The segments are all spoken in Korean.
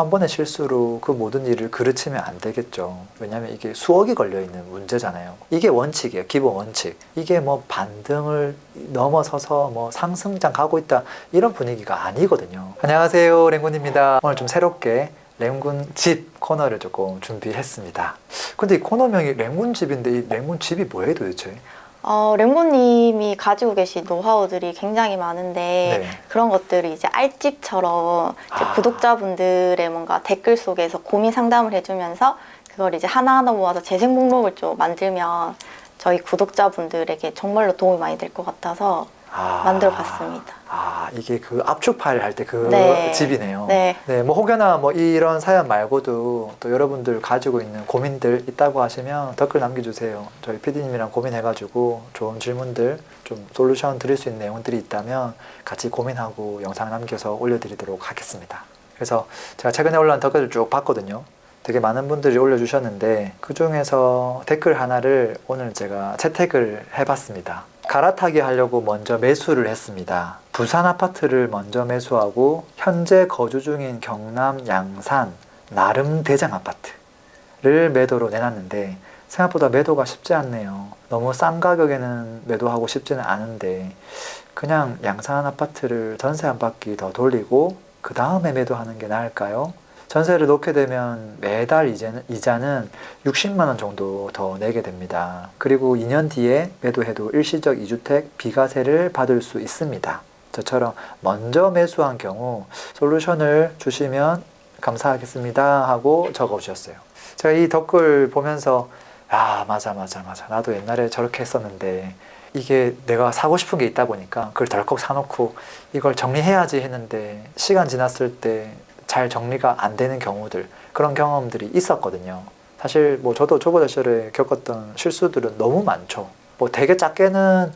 한 번의 실수로 그 모든 일을 그르치면 안 되겠죠. 왜냐하면 이게 수억이 걸려 있는 문제잖아요. 이게 원칙이에요. 기본 원칙. 이게 뭐 반등을 넘어서서 뭐 상승장 가고 있다 이런 분위기가 아니거든요. 안녕하세요, 랭군입니다. 오늘 좀 새롭게 랭군 집 코너를 조금 준비했습니다. 근데 이 코너명이 랭군 집인데 이 랭군 집이 뭐예요, 도대체? 어, 랭고님이 가지고 계신 노하우들이 굉장히 많은데 네. 그런 것들을 이제 알집처럼 이제 아. 구독자분들의 뭔가 댓글 속에서 고민 상담을 해주면서 그걸 이제 하나하나 모아서 재생 목록을 좀 만들면 저희 구독자분들에게 정말로 도움이 많이 될 것 같아서 아. 만들어 봤습니다. 아 이게 그 압축 파일 할 때 그 네. 집이네요. 네. 네, 뭐 혹여나 뭐 이런 사연 말고도 또 여러분들 가지고 있는 고민들 있다고 하시면 댓글 남겨주세요. 저희 PD님이랑 고민해가지고 좋은 질문들 좀 솔루션 드릴 수 있는 내용들이 있다면 같이 고민하고 영상 남겨서 올려드리도록 하겠습니다. 그래서 제가 최근에 올라온 댓글을 쭉 봤거든요. 되게 많은 분들이 올려주셨는데 그 중에서 댓글 하나를 오늘 제가 채택을 해봤습니다. 갈아타기 하려고 먼저 매수를 했습니다. 부산 아파트를 먼저 매수하고 현재 거주 중인 경남 양산 나름 대장 아파트를 매도로 내놨는데 생각보다 매도가 쉽지 않네요. 너무 싼 가격에는 매도하고 싶지는 않은데 그냥 양산 아파트를 전세 한 바퀴 더 돌리고 그 다음에 매도하는 게 나을까요? 전세를 놓게 되면 매달 이제는, 이자는 60만 원 정도 더 내게 됩니다. 그리고 2년 뒤에 매도해도 일시적 2주택 비과세를 받을 수 있습니다. 저처럼 먼저 매수한 경우 솔루션을 주시면 감사하겠습니다 하고 적어주셨어요. 제가 이 댓글 보면서 아 맞아 맞아 맞아 나도 옛날에 저렇게 했었는데 이게 내가 사고 싶은 게 있다 보니까 그걸 덜컥 사놓고 이걸 정리해야지 했는데 시간 지났을 때 잘 정리가 안 되는 경우들 그런 경험들이 있었거든요. 사실 뭐 저도 초보자 시절에 겪었던 실수들은 너무 많죠. 뭐 되게 작게는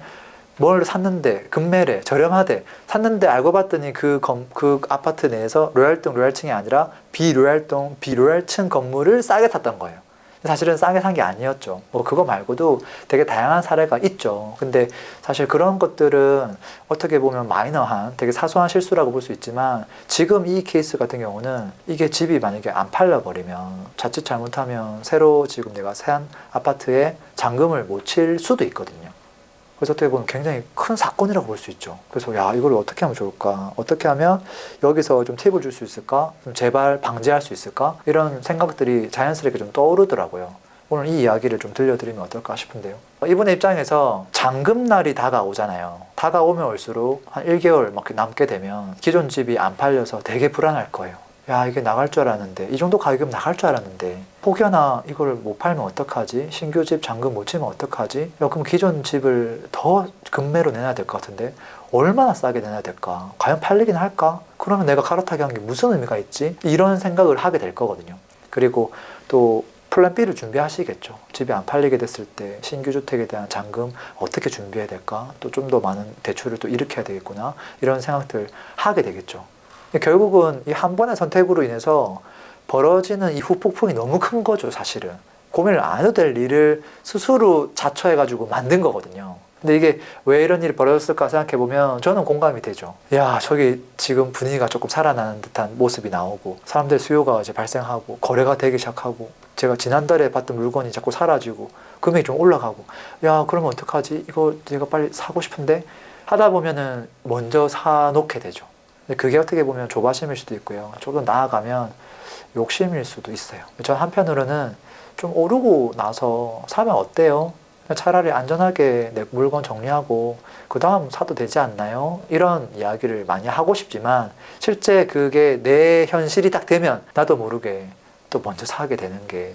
뭘 샀는데 급매래 저렴하대 샀는데 알고 봤더니 그, 건, 그 아파트 내에서 로얄동 로얄층이 아니라 비로얄동 비로얄층 건물을 싸게 샀던 거예요. 사실은 싸게 산 게 아니었죠. 뭐 그거 말고도 되게 다양한 사례가 있죠. 근데 사실 그런 것들은 어떻게 보면 마이너한 되게 사소한 실수라고 볼 수 있지만 지금 이 케이스 같은 경우는 이게 집이 만약에 안 팔려버리면 자칫 잘못하면 새로 지금 내가 산 아파트에 잔금을 못 칠 수도 있거든요. 그래서 어떻게 보면 굉장히 큰 사건이라고 볼 수 있죠. 그래서 야 이걸 어떻게 하면 좋을까? 어떻게 하면 여기서 좀 팁을 줄 수 있을까? 좀 제발 방지할 수 있을까? 이런 생각들이 자연스럽게 좀 떠오르더라고요. 오늘 이 이야기를 좀 들려드리면 어떨까 싶은데요. 이분의 입장에서 잔금날이 다가오잖아요. 다가오면 올수록 한 1개월 막 남게 되면 기존 집이 안 팔려서 되게 불안할 거예요. 야 이게 나갈 줄 알았는데. 이 정도 가격이면 나갈 줄 알았는데. 혹여나 이걸 못 팔면 어떡하지? 신규 집 잔금 못 치면 어떡하지? 야 그럼 기존 집을 더 금매로 내놔야 될 것 같은데? 얼마나 싸게 내놔야 될까? 과연 팔리긴 할까? 그러면 내가 갈아타기 한 게 무슨 의미가 있지? 이런 생각을 하게 될 거거든요. 그리고 또 플랜 B를 준비하시겠죠. 집이 안 팔리게 됐을 때 신규 주택에 대한 잔금 어떻게 준비해야 될까? 또 좀 더 많은 대출을 또 일으켜야 되겠구나. 이런 생각들 하게 되겠죠 결국은 이 한 번의 선택으로 인해서 벌어지는 이 후폭풍이 너무 큰 거죠, 사실은. 고민을 안 해도 될 일을 스스로 자처해가지고 만든 거거든요. 근데 이게 왜 이런 일이 벌어졌을까 생각해보면 저는 공감이 되죠. 야, 저기 지금 분위기가 조금 살아나는 듯한 모습이 나오고, 사람들 수요가 이제 발생하고, 거래가 되기 시작하고, 제가 지난달에 봤던 물건이 자꾸 사라지고, 금액이 좀 올라가고, 야, 그러면 어떡하지? 이거 제가 빨리 사고 싶은데? 하다 보면은 먼저 사놓게 되죠. 근데 그게 어떻게 보면 조바심일 수도 있고요. 조금 더 나아가면 욕심일 수도 있어요. 저 한편으로는 좀 오르고 나서 사면 어때요? 차라리 안전하게 내 물건 정리하고 그 다음 사도 되지 않나요? 이런 이야기를 많이 하고 싶지만 실제 그게 내 현실이 딱 되면 나도 모르게 또 먼저 사게 되는 게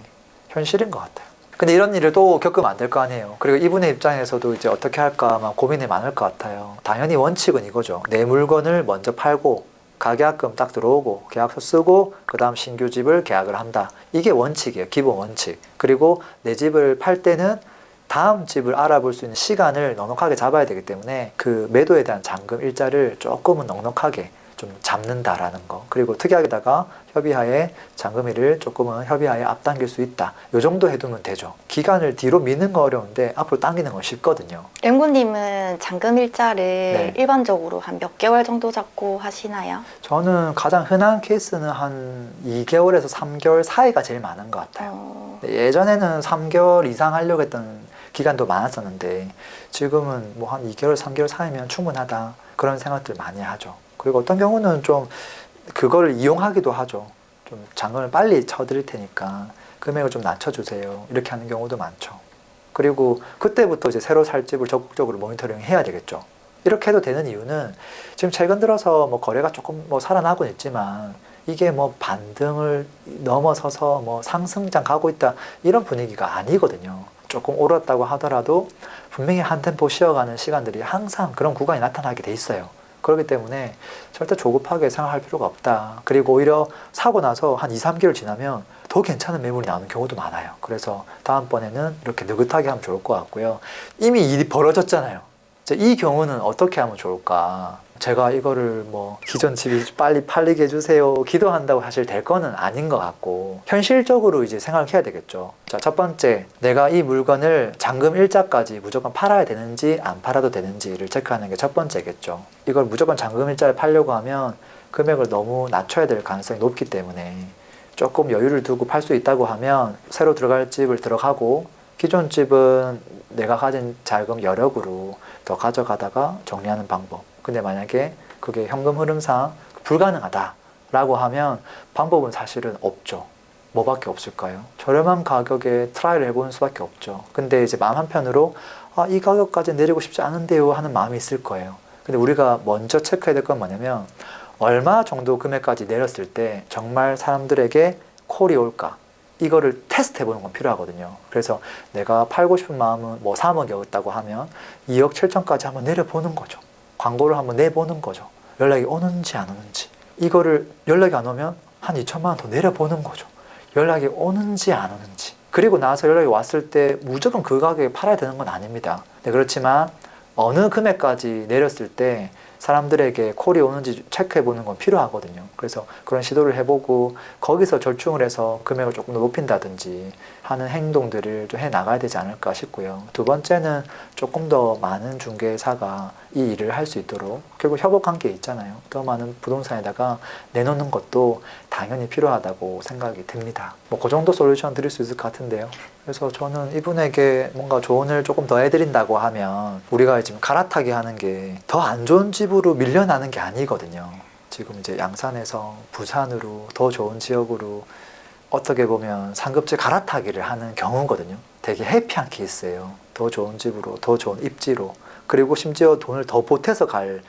현실인 것 같아요. 근데 이런 일을 또 겪으면 안 될 거 아니에요. 그리고 이분의 입장에서도 이제 어떻게 할까 아마 고민이 많을 것 같아요. 당연히 원칙은 이거죠. 내 물건을 먼저 팔고 가계약금 딱 들어오고 계약서 쓰고 그 다음 신규 집을 계약을 한다. 이게 원칙이에요. 기본 원칙. 그리고 내 집을 팔 때는 다음 집을 알아볼 수 있는 시간을 넉넉하게 잡아야 되기 때문에 그 매도에 대한 잔금 일자를 조금은 넉넉하게 좀 잡는다라는 거. 그리고 특이하게다가 협의하에 잔금일을 조금은 협의하에 앞당길 수 있다. 요 정도 해두면 되죠. 기간을 뒤로 미는 거 어려운데 앞으로 당기는 건 쉽거든요. 램구님은 잔금 일자를 네. 일반적으로 한 몇 개월 정도 잡고 하시나요? 저는 가장 흔한 케이스는 한 2개월에서 3개월 사이가 제일 많은 것 같아요. 어, 네, 예전에는 3개월 이상 하려고 했던 기간도 많았었는데 지금은 뭐 한 2개월, 3개월 사이면 충분하다 그런 생각들 많이 하죠. 그리고 어떤 경우는 좀 그거를 이용하기도 하죠. 좀 잔금을 빨리 쳐드릴 테니까 금액을 좀 낮춰주세요. 이렇게 하는 경우도 많죠. 그리고 그때부터 이제 새로 살 집을 적극적으로 모니터링 해야 되겠죠. 이렇게 해도 되는 이유는 지금 최근 들어서 뭐 거래가 조금 뭐 살아나고 있지만 이게 뭐 반등을 넘어서서 뭐 상승장 가고 있다 이런 분위기가 아니거든요. 조금 오랐다고 하더라도 분명히 한 템포 쉬어가는 시간들이 항상 그런 구간이 나타나게 돼 있어요. 그렇기 때문에 절대 조급하게 생각할 필요가 없다. 그리고 오히려 사고 나서 한 2, 3개월 지나면 더 괜찮은 매물이 나오는 경우도 많아요. 그래서 다음번에는 이렇게 느긋하게 하면 좋을 것 같고요. 이미 일이 벌어졌잖아요. 이 경우는 어떻게 하면 좋을까? 제가 이거를 뭐 기존 집이 빨리 팔리게 해주세요 기도한다고 사실 될 거는 아닌 것 같고 현실적으로 이제 생각을 해야 되겠죠. 자, 첫 번째 내가 이 물건을 잔금 일자까지 무조건 팔아야 되는지 안 팔아도 되는지를 체크하는 게 첫 번째겠죠. 이걸 무조건 잔금 일자를 팔려고 하면 금액을 너무 낮춰야 될 가능성이 높기 때문에 조금 여유를 두고 팔 수 있다고 하면 새로 들어갈 집을 들어가고 기존 집은 내가 가진 자금 여력으로 더 가져가다가 정리하는 방법. 근데 만약에 그게 현금 흐름상 불가능하다라고 하면 방법은 사실은 없죠. 뭐밖에 없을까요? 저렴한 가격에 트라이를 해보는 수밖에 없죠. 근데 이제 마음 한편으로 아, 이 가격까지 내리고 싶지 않은데요 하는 마음이 있을 거예요. 근데 우리가 먼저 체크해야 될 건 뭐냐면 얼마 정도 금액까지 내렸을 때 정말 사람들에게 콜이 올까? 이거를 테스트 해보는 건 필요하거든요. 그래서 내가 팔고 싶은 마음은 뭐 3억이었다고 하면 2억 7천까지 한번 내려보는 거죠. 광고를 한번 내보는 거죠. 연락이 오는지 안 오는지. 이거를 연락이 안 오면 한 2천만 원 더 내려보는 거죠. 연락이 오는지 안 오는지. 그리고 나서 연락이 왔을 때 무조건 그 가격에 팔아야 되는 건 아닙니다. 네, 그렇지만 어느 금액까지 내렸을 때 사람들에게 콜이 오는지 체크해 보는 건 필요하거든요. 그래서 그런 시도를 해보고 거기서 절충을 해서 금액을 조금 더 높인다든지 하는 행동들을 좀 해 나가야 되지 않을까 싶고요. 두 번째는 조금 더 많은 중개사가 이 일을 할 수 있도록 결국 협업 관계 있잖아요. 더 많은 부동산에다가 내놓는 것도 당연히 필요하다고 생각이 듭니다. 뭐 그 정도 솔루션 드릴 수 있을 것 같은데요. 그래서 저는 이분에게 뭔가 조언을 조금 더 해드린다고 하면 우리가 지금 갈아타기 하는 게 더 안 좋은 집으로 밀려나는 게 아니거든요. 지금 이제 양산에서 부산으로 더 좋은 지역으로 어떻게 보면 상급지 갈아타기를 하는 경우거든요. 되게 해피한 케이스예요. 더 좋은 집으로, 더 좋은 입지로, 그리고 심지어 돈을 더 보태서 갈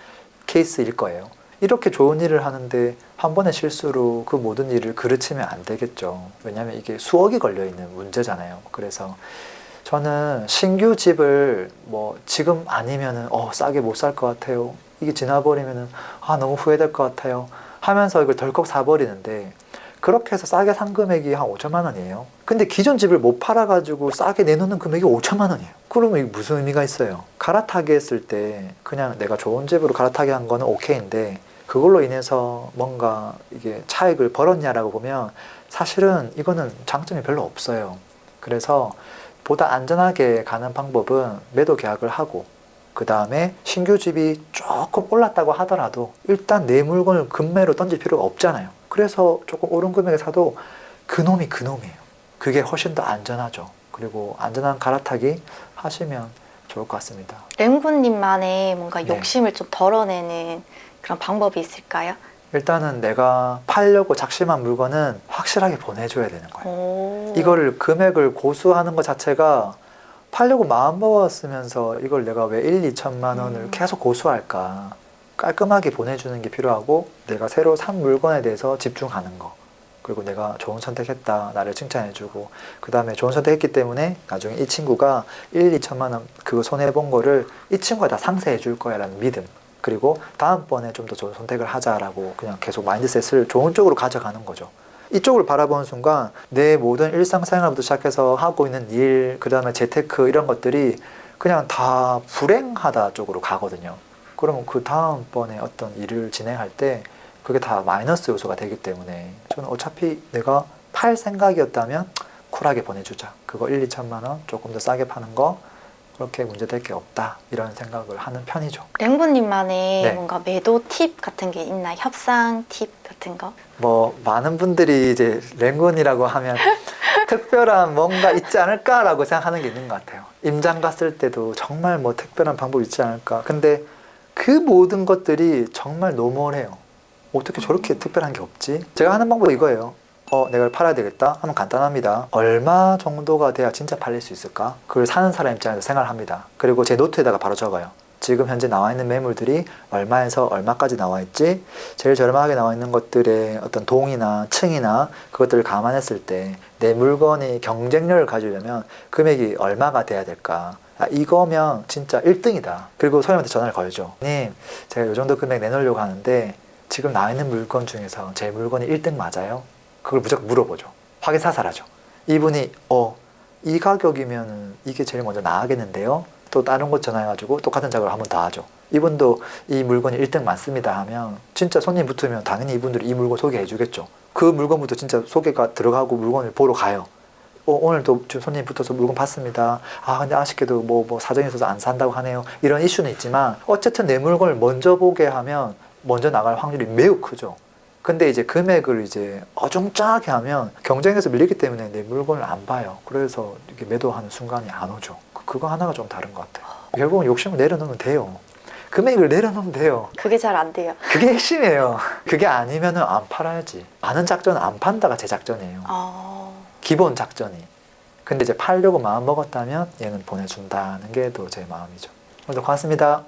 케이스일 거예요. 이렇게 좋은 일을 하는데 한 번의 실수로 그 모든 일을 그르치면 안 되겠죠. 왜냐하면 이게 수억이 걸려 있는 문제잖아요. 그래서 저는 신규 집을 뭐 지금 아니면은 어 싸게 못 살 것 같아요. 이게 지나버리면은 아 너무 후회될 것 같아요. 하면서 이걸 덜컥 사버리는데 그렇게 해서 싸게 산 금액이 한 5천만 원이에요. 근데 기존 집을 못 팔아가지고 싸게 내놓는 금액이 5천만 원이에요. 그러면 이게 무슨 의미가 있어요? 갈아타기 했을 때 그냥 내가 좋은 집으로 갈아타기 한 거는 오케이인데 그걸로 인해서 뭔가 이게 차익을 벌었냐라고 보면 사실은 이거는 장점이 별로 없어요. 그래서 보다 안전하게 가는 방법은 매도 계약을 하고 그 다음에 신규 집이 조금 올랐다고 하더라도 일단 내 물건을 금매로 던질 필요가 없잖아요. 그래서 조금 오른 금액에 사도 그놈이 그놈이에요. 그게 훨씬 더 안전하죠. 그리고 안전한 갈아타기 하시면 좋을 것 같습니다. 램구님만의 뭔가 네. 욕심을 좀 덜어내는 그런 방법이 있을까요? 일단은 내가 팔려고 작심한 물건은 확실하게 보내줘야 되는 거예요. 오. 이거를 금액을 고수하는 것 자체가 팔려고 마음 먹었으면서 이걸 내가 왜 1, 2천만 원을 음. 계속 고수할까? 깔끔하게 보내주는 게 필요하고 내가 새로 산 물건에 대해서 집중하는 거. 그리고 내가 좋은 선택했다. 나를 칭찬해주고 그 다음에 좋은 선택했기 때문에 나중에 이 친구가 1, 2천만 원 그거 손해본 거를 이 친구가 다 상쇄해 줄 거야 라는 믿음. 그리고 다음번에 좀 더 좋은 선택을 하자라고 그냥 계속 마인드셋을 좋은 쪽으로 가져가는 거죠. 이쪽을 바라보는 순간 내 모든 일상생활부터 시작해서 하고 있는 일, 그 다음에 재테크 이런 것들이 그냥 다 불행하다 쪽으로 가거든요. 그러면 그 다음번에 어떤 일을 진행할 때 그게 다 마이너스 요소가 되기 때문에 저는 어차피 내가 팔 생각이었다면 쿨하게 보내주자. 그거 1, 2천만 원 조금 더 싸게 파는 거 그렇게 문제될 게 없다. 이런 생각을 하는 편이죠. 랭구님만의 네. 뭔가 매도 팁 같은 게 있나요? 협상 팁 같은 거? 뭐 많은 분들이 이제 랭군이라고 하면 특별한 뭔가 있지 않을까라고 생각하는 게 있는 것 같아요. 임장 갔을 때도 정말 뭐 특별한 방법이 있지 않을까. 근데 그 모든 것들이 정말 노멀해요. 어떻게 저렇게 특별한 게 없지? 제가 하는 방법이 이거예요. 어, 내가 팔아야 되겠다? 하면 간단합니다. 얼마 정도가 돼야 진짜 팔릴 수 있을까? 그걸 사는 사람 입장에서 생각을 합니다. 그리고 제 노트에다가 바로 적어요. 지금 현재 나와 있는 매물들이 얼마에서 얼마까지 나와 있지? 제일 저렴하게 나와 있는 것들의 어떤 동이나 층이나 그것들을 감안했을 때 내 물건이 경쟁력을 가지려면 금액이 얼마가 돼야 될까? 아, 이거면 진짜 1등이다. 그리고 소장님한테 전화를 걸죠. 님, 제가 이 정도 금액 내놓으려고 하는데 지금 나와 있는 물건 중에서 제 물건이 1등 맞아요? 그걸 무조건 물어보죠. 확인 사살하죠. 이분이 어, 이 가격이면 이게 제일 먼저 나가겠는데요? 또 다른 곳 전화해가지고 똑같은 작업을 한 번 더 하죠. 이분도 이 물건이 1등 맞습니다 하면 진짜 손님 붙으면 당연히 이분들이 이 물건 소개해 주겠죠. 그 물건부터 진짜 소개가 들어가고 물건을 보러 가요. 어, 오늘도 지금 손님 붙어서 물건 봤습니다. 아 근데 아쉽게도 뭐, 뭐 사정이 있어서 안 산다고 하네요. 이런 이슈는 있지만 어쨌든 내 물건을 먼저 보게 하면 먼저 나갈 확률이 매우 크죠. 근데 이제 금액을 이제 어중짜게 하면 경쟁에서 밀리기 때문에 내 물건을 안 봐요. 그래서 이렇게 매도하는 순간이 안 오죠. 그- 그거 하나가 좀 다른 것 같아요. 결국은 욕심을 내려놓으면 돼요. 금액을 내려놓으면 돼요. 그게 잘 안 돼요. 그게 핵심이에요. 그게 아니면은 안 팔아야지. 많은 작전은 안 판다가 제 작전이에요. 어... 기본 작전이. 근데 이제 팔려고 마음 먹었다면 얘는 보내준다는 게 또 제 마음이죠. 오늘도 고맙습니다.